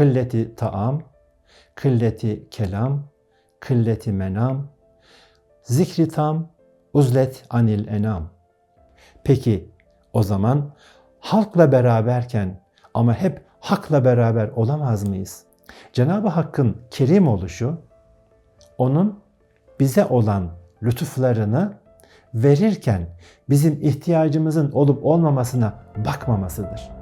kılleti taam, kılleti kelam, kılleti menam, zikri tam, uzlet anil enam. Peki o zaman halkla beraberken ama hep hakla beraber olamaz mıyız? Cenab-ı Hakk'ın kerim oluşu, onun bize olan lütuflarını verirken bizim ihtiyacımızın olup olmamasına bakmamasıdır.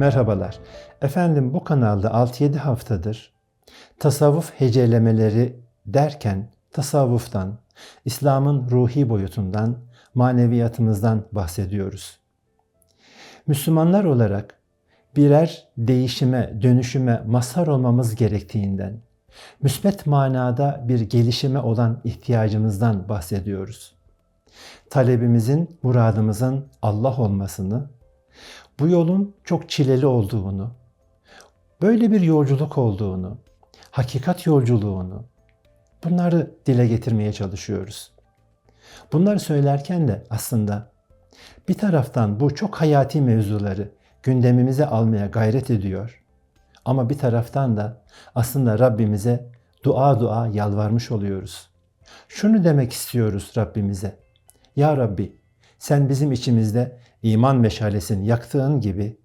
Merhabalar. Efendim bu kanalda 6-7 haftadır tasavvuf hecelemeleri derken tasavvuftan, İslam'ın ruhi boyutundan, maneviyatımızdan bahsediyoruz. Müslümanlar olarak birer değişime, dönüşüme mazhar olmamız gerektiğinden, müsbet manada bir gelişime olan ihtiyacımızdan bahsediyoruz. Talebimizin, muradımızın Allah olmasını, bu yolun çok çileli olduğunu, böyle bir yolculuk olduğunu, hakikat yolculuğunu, bunları dile getirmeye çalışıyoruz. Bunları söylerken de aslında bir taraftan bu çok hayati mevzuları gündemimize almaya gayret ediyor. Ama bir taraftan da aslında Rabbimize dua dua yalvarmış oluyoruz. Şunu demek istiyoruz Rabbimize. Ya Rabbi sen bizim içimizde iman meşalesini yaktığın gibi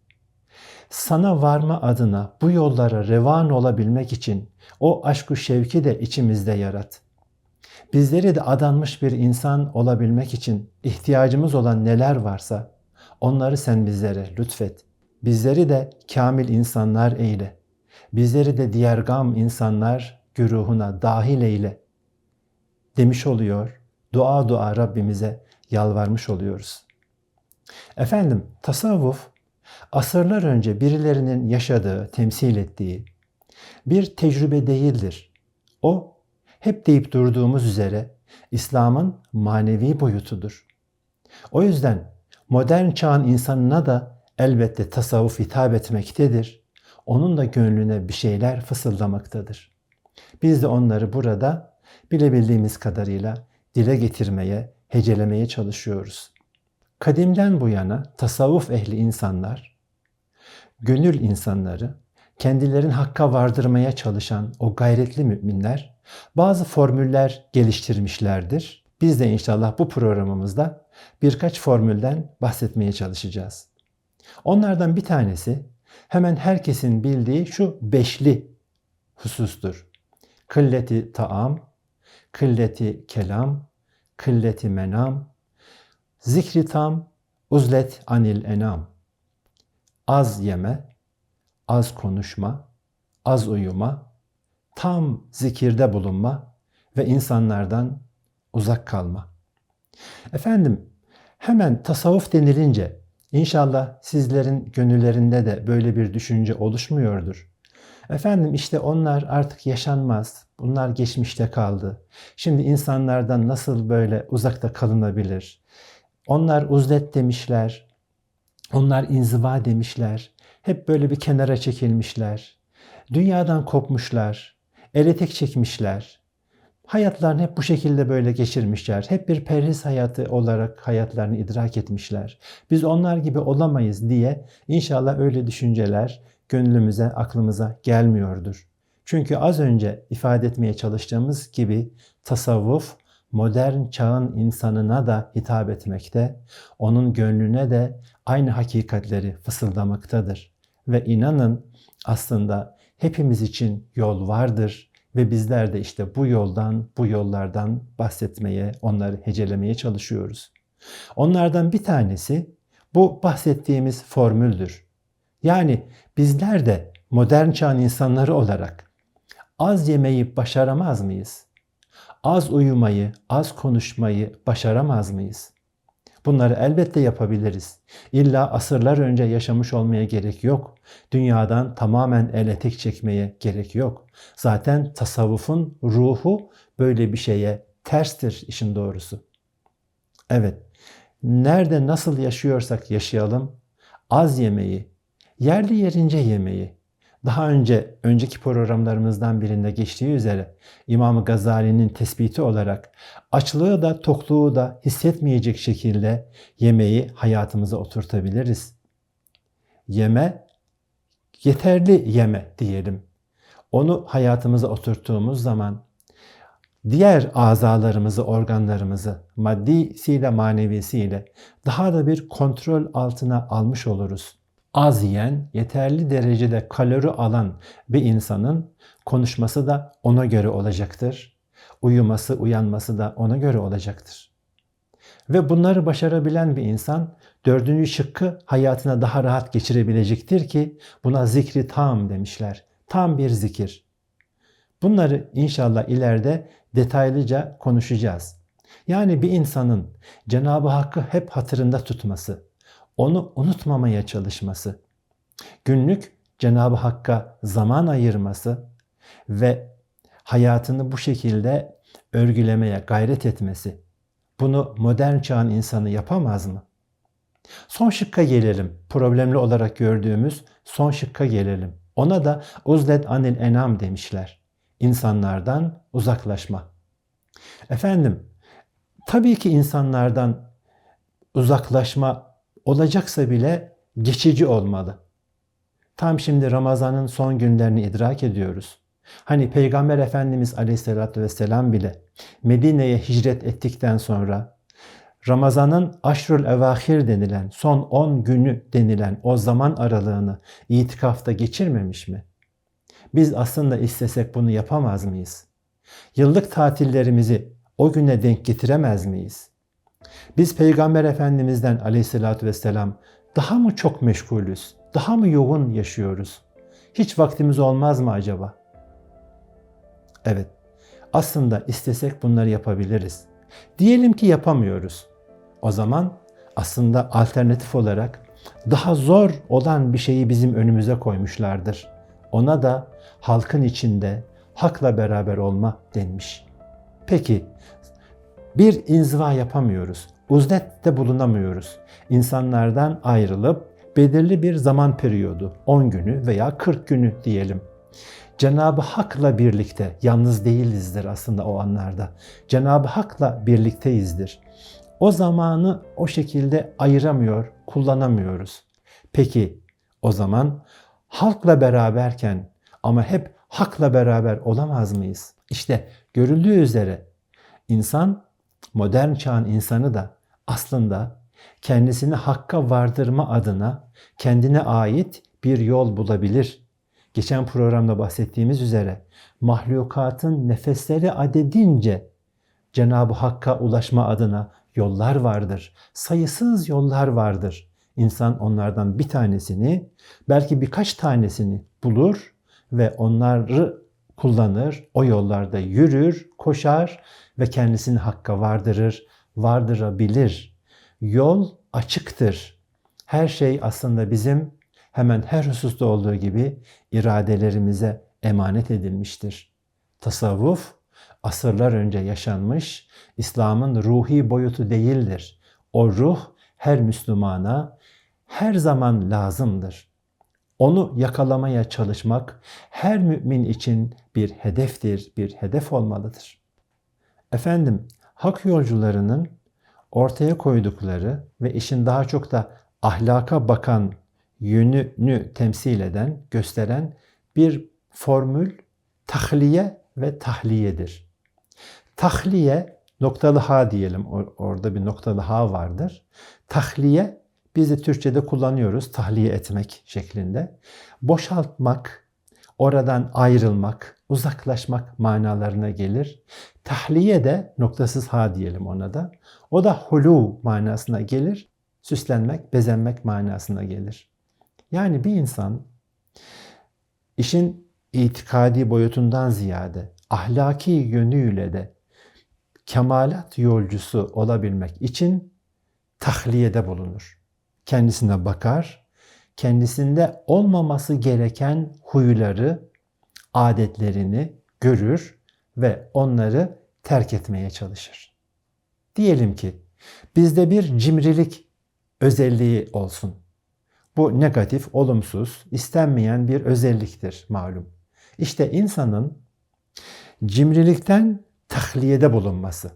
sana varma adına bu yollara revan olabilmek için o aşku şevki de içimizde yarat. Bizleri de adanmış bir insan olabilmek için ihtiyacımız olan neler varsa onları sen bizlere lütfet. Bizleri de kamil insanlar eyle. Bizleri de diğer gam insanlar güruhuna dahil eyle. Demiş oluyor. Dua dua Rabbimize yalvarmış oluyoruz. Efendim tasavvuf asırlar önce birilerinin yaşadığı, temsil ettiği bir tecrübe değildir. O hep deyip durduğumuz üzere İslam'ın manevi boyutudur. O yüzden modern çağın insanına da elbette tasavvuf hitap etmektedir. Onun da gönlüne bir şeyler fısıldamaktadır. Biz de onları burada bilebildiğimiz kadarıyla dile getirmeye, hecelemeye çalışıyoruz. Kadimden bu yana tasavvuf ehli insanlar, gönül insanları, kendilerini hakka vardırmaya çalışan o gayretli müminler bazı formüller geliştirmişlerdir. Biz de inşallah bu programımızda birkaç formülden bahsetmeye çalışacağız. Onlardan bir tanesi hemen herkesin bildiği şu beşli husustur. Kılleti taam, kılleti kelam, kılleti menam, zikri tam, uzlet anil enam. Az yeme, az konuşma, az uyuma, tam zikirde bulunma ve insanlardan uzak kalma. Efendim hemen tasavvuf denilince inşallah sizlerin gönüllerinde de böyle bir düşünce oluşmuyordur. Efendim işte onlar artık yaşanmaz. Bunlar geçmişte kaldı. Şimdi insanlardan nasıl böyle uzakta kalınabilir? Onlar uzlet demişler. Onlar inziva demişler. Hep böyle bir kenara çekilmişler. Dünyadan kopmuşlar. Ele tek çekmişler. Hayatlarını hep bu şekilde böyle geçirmişler. Hep bir perhiz hayatı olarak hayatlarını idrak etmişler. Biz onlar gibi olamayız diye inşallah öyle düşünceler gönlümüze, aklımıza gelmiyordur. Çünkü az önce ifade etmeye çalıştığımız gibi tasavvuf modern çağın insanına da hitap etmekte, onun gönlüne de aynı hakikatleri fısıldamaktadır. Ve inanın aslında hepimiz için yol vardır ve bizler de işte bu yoldan, bu yollardan bahsetmeye, onları hecelemeye çalışıyoruz. Onlardan bir tanesi bu bahsettiğimiz formüldür. Yani bizler de modern çağın insanları olarak az yemeyi başaramaz mıyız? Az uyumayı, az konuşmayı başaramaz mıyız? Bunları elbette yapabiliriz. İlla asırlar önce yaşamış olmaya gerek yok. Dünyadan tamamen el tek çekmeye gerek yok. Zaten tasavvufun ruhu böyle bir şeye terstir işin doğrusu. Evet, nerede nasıl yaşıyorsak yaşayalım, az yemeyi, yerli yerince yemeyi, Daha önce önceki programlarımızdan birinde geçtiği üzere İmam Gazali'nin tespiti olarak açlığı da tokluğu da hissetmeyecek şekilde yemeği hayatımıza oturtabiliriz. Yeme yeterli yeme diyelim. Onu hayatımıza oturttuğumuz zaman diğer azalarımızı, organlarımızı maddisiyle manevisiyle daha da bir kontrol altına almış oluruz. Az yiyen, yeterli derecede kalori alan bir insanın konuşması da ona göre olacaktır. Uyuması, uyanması da ona göre olacaktır. Ve bunları başarabilen bir insan dördüncü şıkkı hayatına daha rahat geçirebilecektir ki buna zikri tam demişler. Tam bir zikir. Bunları inşallah ileride detaylıca konuşacağız. Yani bir insanın Cenab-ı Hakk'ı hep hatırında tutması, onu unutmamaya çalışması, günlük Cenab-ı Hakk'a zaman ayırması ve hayatını bu şekilde örgülemeye gayret etmesi. Bunu modern çağın insanı yapamaz mı? Son şıkka gelelim. Problemli olarak gördüğümüz son şıkka gelelim. Ona da uzlet anil enam demişler. İnsanlardan uzaklaşma. Efendim, tabii ki insanlardan uzaklaşma olacaksa bile geçici olmalı. Tam şimdi Ramazan'ın son günlerini idrak ediyoruz. Hani Peygamber Efendimiz Aleyhisselatü Vesselam bile Medine'ye hicret ettikten sonra Ramazan'ın aşrul evahir denilen son 10 günü denilen o zaman aralığını itikafta geçirmemiş mi? Biz aslında istesek bunu yapamaz mıyız? Yıllık tatillerimizi o güne denk getiremez miyiz? Biz Peygamber Efendimiz'den aleyhissalatü vesselam daha mı çok meşgulüz? Daha mı yoğun yaşıyoruz? Hiç vaktimiz olmaz mı acaba? Evet, aslında istesek bunları yapabiliriz. Diyelim ki yapamıyoruz. O zaman aslında alternatif olarak daha zor olan bir şeyi bizim önümüze koymuşlardır. Ona da halkın içinde hakla beraber olma denmiş. Peki bir inziva yapamıyoruz. Uznette bulunamıyoruz. İnsanlardan ayrılıp belirli bir zaman periyodu, 10 günü veya 40 günü diyelim. Cenab-ı Hak'la birlikte, yalnız değilizdir aslında o anlarda. Cenab-ı Hak'la birlikteyizdir. O zamanı o şekilde ayıramıyor, kullanamıyoruz. Peki o zaman halkla beraberken ama hep hakla beraber olamaz mıyız? İşte görüldüğü üzere insan, modern çağın insanı da aslında kendisini hakka vardırma adına kendine ait bir yol bulabilir. Geçen programda bahsettiğimiz üzere mahlukatın nefesleri adedince Cenab-ı Hakk'a ulaşma adına yollar vardır. Sayısız yollar vardır. İnsan onlardan bir tanesini, belki birkaç tanesini bulur ve onları kullanır, o yollarda yürür, koşar ve kendisini hakka vardırır, vardırabilir. Yol açıktır. Her şey aslında bizim hemen her hususta olduğu gibi iradelerimize emanet edilmiştir. Tasavvuf asırlar önce yaşanmış İslam'ın ruhi boyutu değildir. O ruh her Müslümana her zaman lazımdır. Onu yakalamaya çalışmak her mümin için bir hedeftir, bir hedef olmalıdır. Efendim, hak yolcularının ortaya koydukları ve işin daha çok da ahlaka bakan yönünü temsil eden, gösteren bir formül tahliye ve tahliyedir. Tahliye noktalı ha diyelim orada bir noktalı ha vardır. Tahliye biz de Türkçe'de kullanıyoruz tahliye etmek şeklinde. Boşaltmak, oradan ayrılmak, uzaklaşmak manalarına gelir. Tahliye de noktasız ha diyelim ona da. O da hulu manasına gelir. Süslenmek, bezenmek manasına gelir. Yani bir insan işin itikadi boyutundan ziyade ahlaki yönüyle de kemalat yolcusu olabilmek için tahliyede bulunur. Kendisine bakar, kendisinde olmaması gereken huyları, adetlerini görür ve onları terk etmeye çalışır. Diyelim ki bizde bir cimrilik özelliği olsun. Bu negatif, olumsuz, istenmeyen bir özelliktir malum. İşte insanın cimrilikten tahliyede bulunması,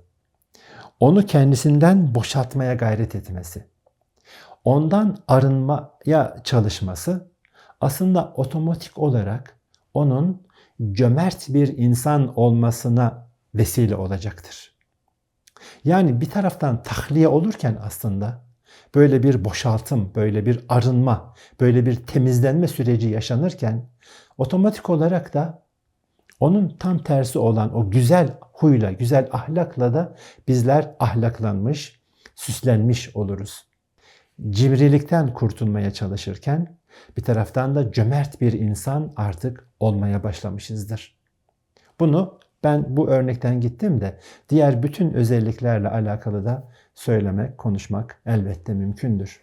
onu kendisinden boşaltmaya gayret etmesi, ondan arınmaya çalışması aslında otomatik olarak onun cömert bir insan olmasına vesile olacaktır. Yani bir taraftan tahliye olurken aslında böyle bir boşaltım, böyle bir arınma, böyle bir temizlenme süreci yaşanırken otomatik olarak da onun tam tersi olan o güzel huyla, güzel ahlakla da bizler ahlaklanmış, süslenmiş oluruz. Cimrilikten kurtulmaya çalışırken bir taraftan da cömert bir insan artık olmaya başlamışızdır. Bunu ben bu örnekten gittim de diğer bütün özelliklerle alakalı da söylemek, konuşmak elbette mümkündür.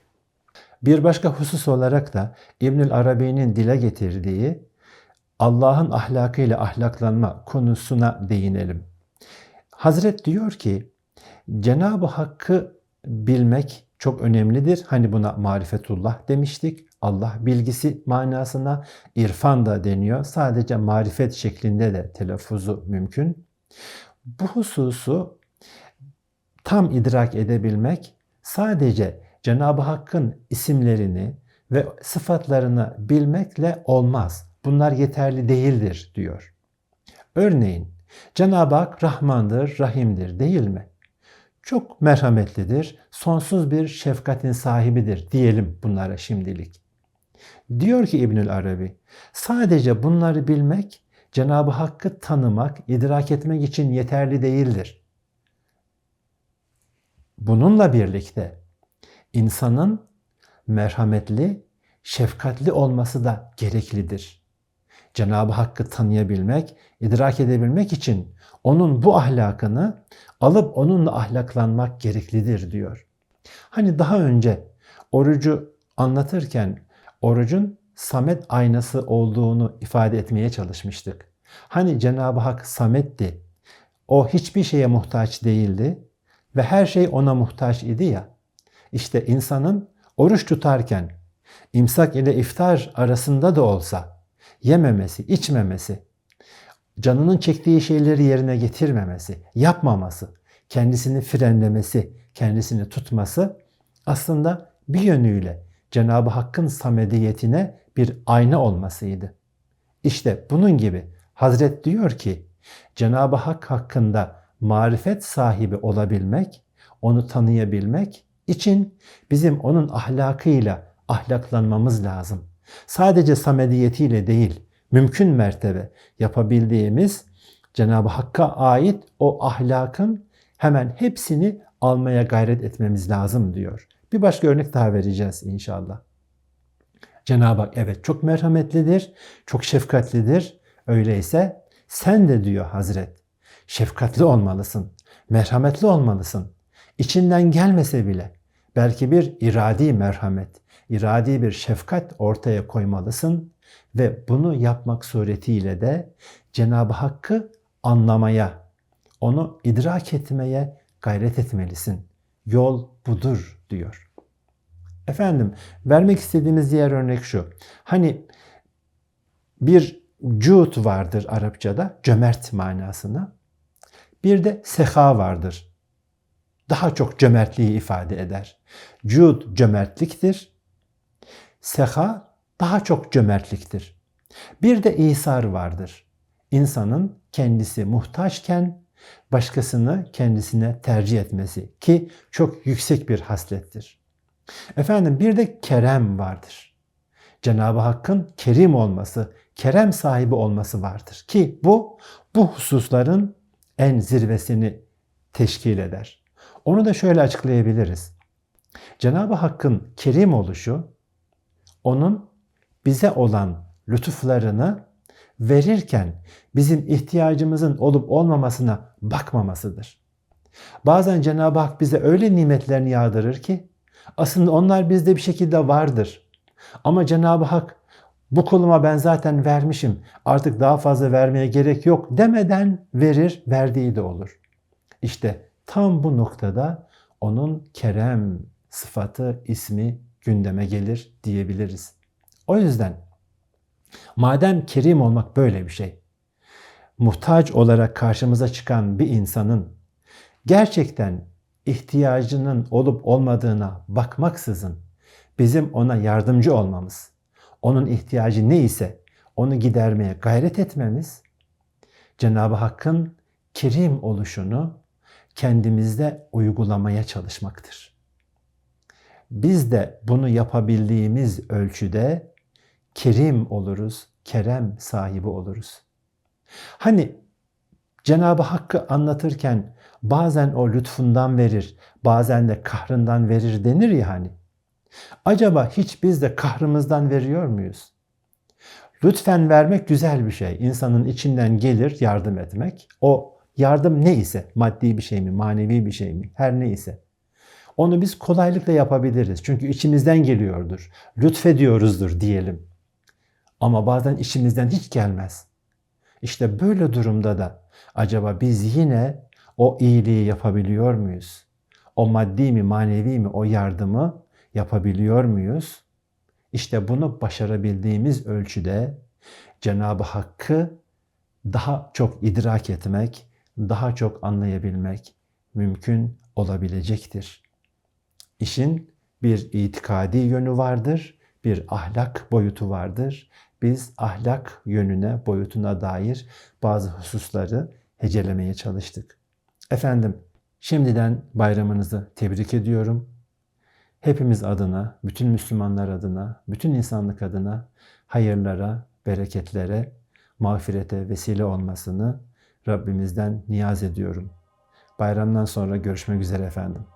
Bir başka husus olarak da İbnül Arabi'nin dile getirdiği Allah'ın ahlakıyla ahlaklanma konusuna değinelim. Hazret diyor ki Cenab-ı Hakk'ı bilmek çok önemlidir. Hani buna marifetullah demiştik. Allah bilgisi manasına irfan da deniyor. Sadece marifet şeklinde de telaffuzu mümkün. Bu hususu tam idrak edebilmek sadece Cenab-ı Hakk'ın isimlerini ve sıfatlarını bilmekle olmaz. Bunlar yeterli değildir diyor. Örneğin Cenab-ı Hak Rahmandır, Rahim'dir değil mi? Çok merhametlidir, sonsuz bir şefkatin sahibidir diyelim bunlara şimdilik. Diyor ki İbnül Arabi, sadece bunları bilmek Cenab-ı Hakk'ı tanımak, idrak etmek için yeterli değildir. Bununla birlikte insanın merhametli, şefkatli olması da gereklidir. Cenab-ı Hakk'ı tanıyabilmek, idrak edebilmek için onun bu ahlakını alıp onunla ahlaklanmak gereklidir diyor. Hani daha önce orucu anlatırken orucun samet aynası olduğunu ifade etmeye çalışmıştık. Hani Cenab-ı Hak sametti. O hiçbir şeye muhtaç değildi ve her şey ona muhtaç idi ya. İşte insanın oruç tutarken imsak ile iftar arasında da olsa yememesi, içmemesi, canının çektiği şeyleri yerine getirmemesi, yapmaması, kendisini frenlemesi, kendisini tutması aslında bir yönüyle Cenab-ı Hakk'ın samediyetine bir ayna olmasıydı. İşte bunun gibi Hazret diyor ki Cenab-ı Hak hakkında marifet sahibi olabilmek, onu tanıyabilmek için bizim onun ahlakıyla ahlaklanmamız lazım. Sadece samediyetiyle değil, mümkün mertebe yapabildiğimiz Cenab-ı Hakk'a ait o ahlakın hemen hepsini almaya gayret etmemiz lazım diyor. Bir başka örnek daha vereceğiz inşallah. Cenab-ı Hak evet çok merhametlidir, çok şefkatlidir. Öyleyse sen de diyor Hazret, şefkatli olmalısın, merhametli olmalısın. İçinden gelmese bile belki bir iradi merhamet, iradi bir şefkat ortaya koymalısın ve bunu yapmak suretiyle de Cenab-ı Hakk'ı anlamaya, onu idrak etmeye gayret etmelisin. Yol budur diyor. Efendim vermek istediğimiz diğer örnek şu. Hani bir cud vardır Arapçada cömert manasına. Bir de seha vardır. Daha çok cömertliği ifade eder. Cud cömertliktir. Seha daha çok cömertliktir. Bir de İsar vardır. İnsanın kendisi muhtaçken başkasını kendisine tercih etmesi ki çok yüksek bir haslettir. Efendim bir de kerem vardır. Cenab-ı Hakk'ın kerim olması, kerem sahibi olması vardır ki bu bu hususların en zirvesini teşkil eder. Onu da şöyle açıklayabiliriz. Cenab-ı Hakk'ın kerim oluşu onun bize olan lütuflarını verirken bizim ihtiyacımızın olup olmamasına bakmamasıdır. Bazen Cenab-ı Hak bize öyle nimetlerini yağdırır ki aslında onlar bizde bir şekilde vardır. Ama Cenab-ı Hak bu kuluma ben zaten vermişim artık daha fazla vermeye gerek yok demeden verir, verdiği de olur. İşte tam bu noktada onun kerem sıfatı, ismi gündeme gelir diyebiliriz. O yüzden madem kerim olmak böyle bir şey, muhtaç olarak karşımıza çıkan bir insanın gerçekten ihtiyacının olup olmadığına bakmaksızın bizim ona yardımcı olmamız, onun ihtiyacı ne ise onu gidermeye gayret etmemiz Cenab-ı Hakk'ın kerim oluşunu kendimizde uygulamaya çalışmaktır. Biz de bunu yapabildiğimiz ölçüde kerim oluruz, kerem sahibi oluruz. Hani Cenab-ı Hakk'ı anlatırken bazen o lütfundan verir, bazen de kahrından verir denir ya hani. Acaba hiç biz de kahrımızdan veriyor muyuz? Lütfen vermek güzel bir şey. İnsanın içinden gelir yardım etmek. O yardım ne ise, maddi bir şey mi, manevi bir şey mi, her ne ise. Onu biz kolaylıkla yapabiliriz. Çünkü içimizden geliyordur. Lütfediyoruzdur diyelim. Ama bazen içimizden hiç gelmez. İşte böyle durumda da acaba biz yine o iyiliği yapabiliyor muyuz? O maddi mi, manevi mi o yardımı yapabiliyor muyuz? İşte bunu başarabildiğimiz ölçüde Cenab-ı Hakk'ı daha çok idrak etmek, daha çok anlayabilmek mümkün olabilecektir. İşin bir itikadi yönü vardır, bir ahlak boyutu vardır. Biz ahlak yönüne, boyutuna dair bazı hususları hecelemeye çalıştık. Efendim, şimdiden bayramınızı tebrik ediyorum. Hepimiz adına, bütün Müslümanlar adına, bütün insanlık adına hayırlara, bereketlere, mağfirete vesile olmasını Rabbimizden niyaz ediyorum. Bayramdan sonra görüşmek üzere efendim.